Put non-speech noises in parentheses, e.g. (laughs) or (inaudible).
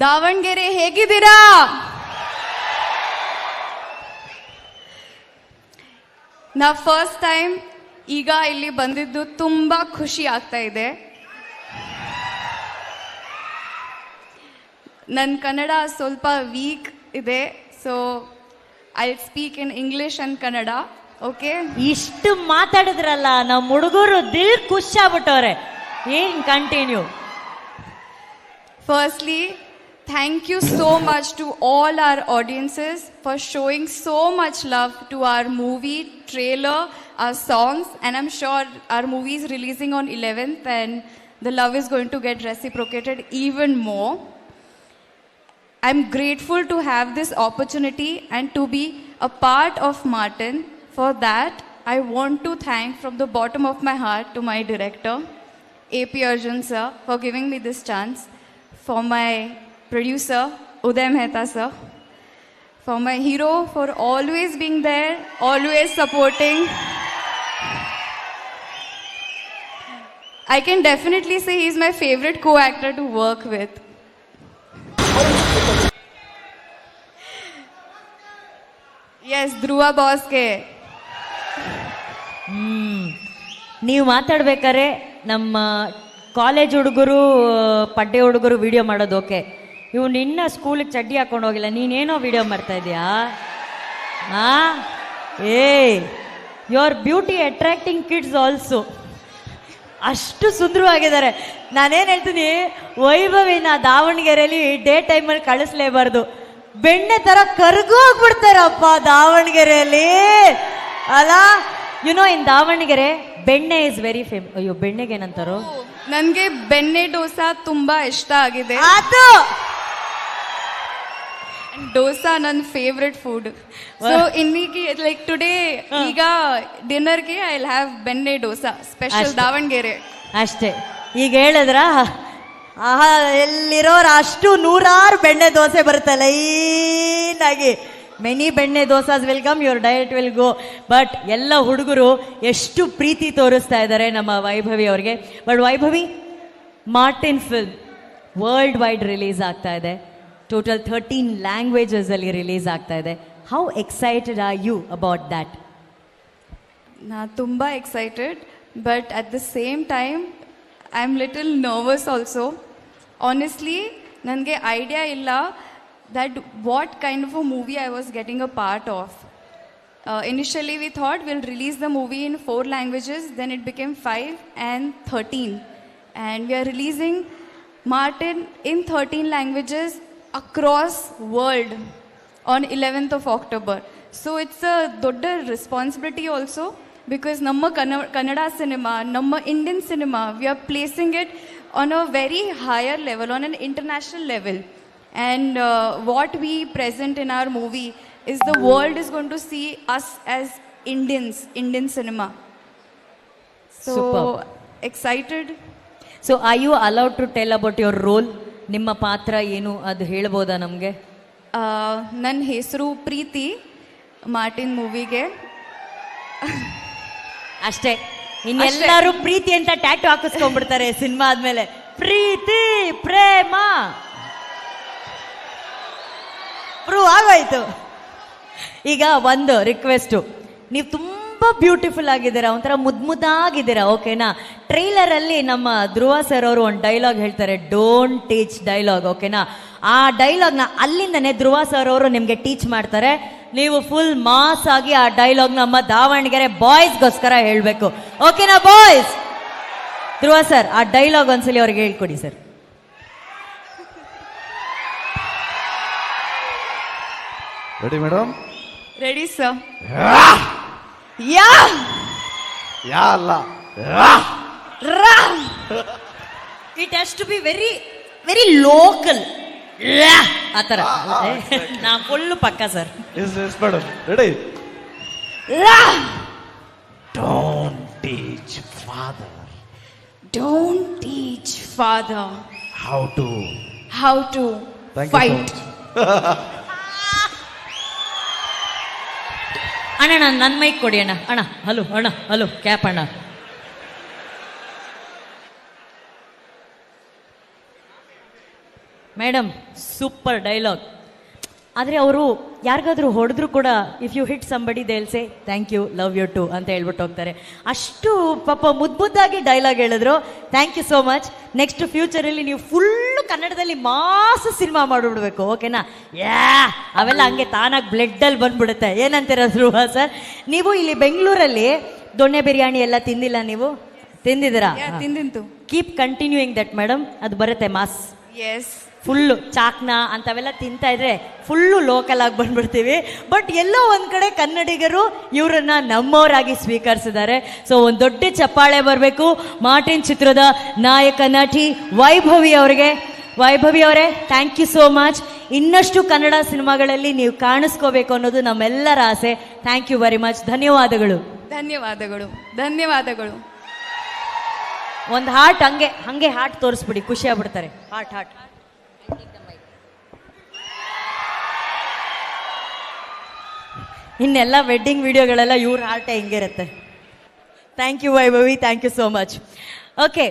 ದಾವಣಗೆರೆ ಹೇಗಿದ್ದೀರಾ? ನಾ first time ಈಗ ಇಲ್ಲಿ ಬಂದಿದ್ದು ತುಂಬಾ ಖುಷಿ ಆಗ್ತಾ ಇದೆ. ನನ್ನ ಕನ್ನಡ ಸ್ವಲ್ಪ ವೀಕ್ ಇದೆ so I speak in English and Kannada okay ಇಷ್ಟು ಮಾತಾಡಿದ್ರಲ್ಲ ನಮ್ಮ ಹುಡುಗರು ದಿಲ್ ಖುಷಿ ಆಗ್ಬಿಟ್ಟವ್ರೆ. ಏನ್ continue Firstly, thank you so much to all our audiences for showing so much love to our movie, trailer, our songs, and I'm sure our movie is releasing on 11th and the love is going to get reciprocated even more. I'm grateful to have this opportunity and to be a part of Martin. For that, I want to thank from the bottom of my heart to my director, AP Arjun sir, for giving me this chance, for my producer, Uday Mehta sir, for my hero for always being there, always supporting. I can definitely say he's my favorite co-actor to work with. Yes, Dhruva hmm ನೀವು ಮಾತಾಡ್ಬೇಕಾರೆ ನಮ್ಮ college ಹುಡುಗರು ಪಡ್ಡೆ ಹುಡುಗರು video ಮಾಡೋದು okay ಇವ್ ನಿನ್ನ ಸ್ಕೂಲಿಗೆ ಚಡ್ಡಿ ಹಾಕೊಂಡು ಹೋಗಿಲ್ಲ. ನೀನೇನೋ ವಿಡಿಯೋ ಮಾಡ್ತಾ ಇದೆಯಾ? ಆ? ಏ your beauty attracting kids also ಅಷ್ಟು ಸುಂದರವಾಗಿದ್ದಾರೆ. ನಾನೇನು ಹೇಳ್ತೀನಿ ವೈಭವಿನ ದಾವಣಗೆರೆಯಲ್ಲಿ ಡೇ ಟೈಮಲ್ಲಿ ಕಳಿಸ್ಲೇಬಾರ್ದು. ಬೆಣ್ಣೆ ಥರ ಕರ್ಗೋಗ್ಬಿಡ್ತಾರಪ್ಪ ದಾವಣಗೆರೆಯಲ್ಲಿ ಅಲ್ಲ ಯುನೋ ಇನ್ ದಾವಣಗೆರೆ ಬೆಣ್ಣೆ ಇಸ್ ವೆರಿ ಫೇಮ್ ಅಯ್ಯೋ ಬೆಣ್ಣೆಗೆ ಏನಂತಾರೋ? ನನಗೆ ಬೆಣ್ಣೆ ಡೋಸಾ ತುಂಬಾ ಇಷ್ಟ ಆಗಿದೆ. ಅದು! ಡೋಸಾ ನನ್ನ ಫೇವ್ರೆಟ್ ಫುಡ್ ಸೊ ಇನ್ನಿಗೆ ಲೈಕ್ ಟುಡೇ ಈಗ ಡಿನ್ನರ್ಗೆ ಐ ಹ್ಯಾವ್ ಬೆಣ್ಣೆ ಡೋಸಾ ಸ್ಪೆಷಲ್ ದಾವಣಗೆರೆ. ಅಷ್ಟೇ. ಈಗ ಹೇಳಿದ್ರ ಆಹಾ ಎಲ್ಲಿರೋರು ಅಷ್ಟು ನೂರಾರು ಬೆಣ್ಣೆ ದೋಸೆ ಬರುತ್ತೆ ಲೈನಾಗಿ. ಮೆನಿ ಬೆಣ್ಣೆ dosas welcome your diet will go but ಎಲ್ಲ ಹುಡುಗರು ಎಷ್ಟು ಪ್ರೀತಿ ತೋರಿಸ್ತಾ ಇದ್ದಾರೆ ನಮ್ಮ ವೈಭವಿ ಅವ್ರಿಗೆ. But Vaibhavi Martin film world wide release ಆಗ್ತಾ ಇದೆ. ಟೋಟಲ್ ಥರ್ಟೀನ್ ಲ್ಯಾಂಗ್ವೇಜಸಲ್ಲಿ ರಿಲೀಸ್ ಆಗ್ತಾ ಇದೆ how excited are you about that ನಾ ತುಂಬ excited but at the same time I am little nervous also honestly ನನಗೆ ಐಡಿಯಾ ಇಲ್ಲ that what kind of a movie I was getting a part of initially we thought will release the movie in four languages then it became five and thirteen and we are releasing Martin in thirteen languages across world on 11th of October. So it's a dodder responsibility also because Namma Kannada cinema, Namma Indian cinema, we are placing it on a very higher level, on an international level. And uh, what we present in our movie is the world is going to see us as Indians, Indian cinema. So Superb. excited. So are you allowed to tell about your role? ನಿಮ್ಮ ಪಾತ್ರ ಏನು ಅದು ಹೇಳ್ಬೋದಾ ನಮಗೆ? ನನ್ನ ಹೆಸರು ಪ್ರೀತಿ Martin ಮೂವಿಗೆ. ಅಷ್ಟೇ. ಇನ್ನೆಲ್ಲರೂ ಪ್ರೀತಿ ಅಂತ ಟ್ಯಾಟು ಹಾಕಿಸ್ಕೊಂಡ್ಬಿಡ್ತಾರೆ ಸಿನಿಮಾ ಆದ್ಮೇಲೆ. ಪ್ರೀತಿ ಪ್ರೇಮ. ಪ್ರೂವ್ ಆಗೋಯ್ತು. ಈಗ ಒಂದು ರಿಕ್ವೆಸ್ಟು ನೀವು ತುಂಬ ಬ್ಯೂಟಿಫುಲ್ ಆಗಿದ್ದೀರಾ? ಒಂಥರ ಮುದ್ ಮುದ್ದಾಗಿದ್ದೀರಾ? ಓಕೆನಾ ಟ್ರೈಲರಲ್ಲಿ ನಮ್ಮ ಧ್ರುವ ಸರ್ ಅವರು ಒಂದು ಡೈಲಾಗ್ ಹೇಳ್ತಾರೆ. ಡೋಂಟ್ ಟೀಚ್ ಡೈಲಾಗ್ ಓಕೆನಾ ಆ ಡೈಲಾಗ್ನ ಅಲ್ಲಿಂದನೇ ಧ್ರುವ ಸರ್ ಅವರು ನಿಮಗೆ ಟೀಚ್ ಮಾಡ್ತಾರೆ. ನೀವು ಫುಲ್ ಮಾಸ್ ಆಗಿ ಆ ಡೈಲಾಗ್ ನಮ್ಮ ದಾವಣಗೆರೆ ಬಾಯ್ಸ್ಗೋಸ್ಕರ ಹೇಳಬೇಕು. ಓಕೆನಾ ಬಾಯ್ಸ್ ಧ್ರುವ ಸರ್ ಆ ಡೈಲಾಗ್ ಒಂದ್ಸಲಿ ಅವ್ರಿಗೆ ಹೇಳ್ಕೊಡಿ sir ready madam ready sir yeah yeah ಅಲ್ಲ it has to be very very local ಆ ಥರ ನಾ ಫುಲ್ಲು ಪಕ್ಕ sir yes yes madam ready don't teach father Don't teach father. How to how to. Thank (laughs) fight. You ಅಣ್ಣ ನಾನು ನನ್ನ mike ಕೊಡಿ ಅಣ್ಣ. ಅಣ್ಣ, ಹಲೋ ಅಣ್ಣ, ಹಲೋ ಕ್ಯಾಪ್ ಅಣ್ಣ. ಮೇಡಮ್ ಸೂಪರ್ ಡೈಲಾಗ್ ಆದರೆ ಅವರು ಯಾರಿಗಾದರೂ ಹೊಡೆದ್ರು ಕೂಡ if you hit somebody they'll say thank you love you too ಅಂತ ಹೇಳ್ಬಿಟ್ಟು ಹೋಗ್ತಾರೆ. ಅಷ್ಟು ಪಾಪ ಮುದ್ದು ಮುದ್ದಾಗಿ ಡೈಲಾಗ್ ಹೇಳಿದ್ರು thank you so much next ಫ್ಯೂಚರಲ್ಲಿ ನೀವು ಫುಲ್ಲು ಕನ್ನಡದಲ್ಲಿ ಮಾಸ್ ಸಿನಿಮಾ ಮಾಡಿಬಿಡ್ಬೇಕು ಓಕೆನಾ ಯಾ ಅವೆಲ್ಲ ಹಂಗೆ ತಾನಾಗಿ ಬ್ಲಡ್ಡಲ್ಲಿ ಬಂದ್ಬಿಡುತ್ತೆ. ಏನಂತೀರ ಧ್ರುವ ಸರ್? ನೀವು ಇಲ್ಲಿ ಬೆಂಗಳೂರಲ್ಲಿ ದೊಣ್ಣೆ ಬಿರಿಯಾನಿ ಎಲ್ಲ ತಿಂದಿಲ್ಲ ನೀವು? ತಿಂದಿದ್ದೀರಾ? ತಿಂದಿಂತು. ಕೀಪ್ ಕಂಟಿನ್ಯೂಯಿಂಗ್ ದಟ್ ಮೇಡಮ್ ಅದು ಬರುತ್ತೆ ಮಾಸ್. ಎಸ್ ಫುಲ್ಲು ಚಾಕ್ನ ಅಂತವೆಲ್ಲ ತಿಂತಾ ಇದ್ರೆ ಫುಲ್ಲು ಲೋಕಲ್ ಆಗಿ ಬಂದ್ಬಿಡ್ತೀವಿ. ಬಟ್ ಎಲ್ಲೋ ಒಂದ್ ಕಡೆ ಕನ್ನಡಿಗರು ಇವರನ್ನ ನಮ್ಮವರಾಗಿ ಸ್ವೀಕರಿಸಿದ್ದಾರೆ. ಸೊ ಒಂದು ದೊಡ್ಡ ಚಪ್ಪಾಳೆ ಬರಬೇಕು. ಮಾರ್ಟಿನ್ ಚಿತ್ರದ ನಾಯಕ ನಟಿ ವೈಭವಿ ಅವರಿಗೆ ವೈಭವಿ ಅವರೇ ಥ್ಯಾಂಕ್ ಯು ಸೋ ಮಚ್ ಇನ್ನಷ್ಟು ಕನ್ನಡ ಸಿನಿಮಾಗಳಲ್ಲಿ ನೀವು ಕಾಣಿಸ್ಕೋಬೇಕು ಅನ್ನೋದು ನಮ್ಮೆಲ್ಲರ ಆಸೆ. ಥ್ಯಾಂಕ್ ಯು ವೆರಿ ಮಚ್ ಧನ್ಯವಾದಗಳು. ಧನ್ಯವಾದಗಳು. ಧನ್ಯವಾದಗಳು. ಒಂದು ಹಾಟ್ ಹಂಗೆ ಹಂಗೆ ಹಾಟ್ ತೋರಿಸ್ಬಿಡಿ ಖುಷಿ ಆಗ್ಬಿಡ್ತಾರೆ. Hot hot. ಇನ್ನೆಲ್ಲ ವೆಡ್ಡಿಂಗ್ ವಿಡಿಯೋಗಳೆಲ್ಲ ಇವ್ರ ಹಾರ್ಟೇ ಹಿಂಗಿರುತ್ತೆ. Thank you Vaibhavi. Thank you so much okay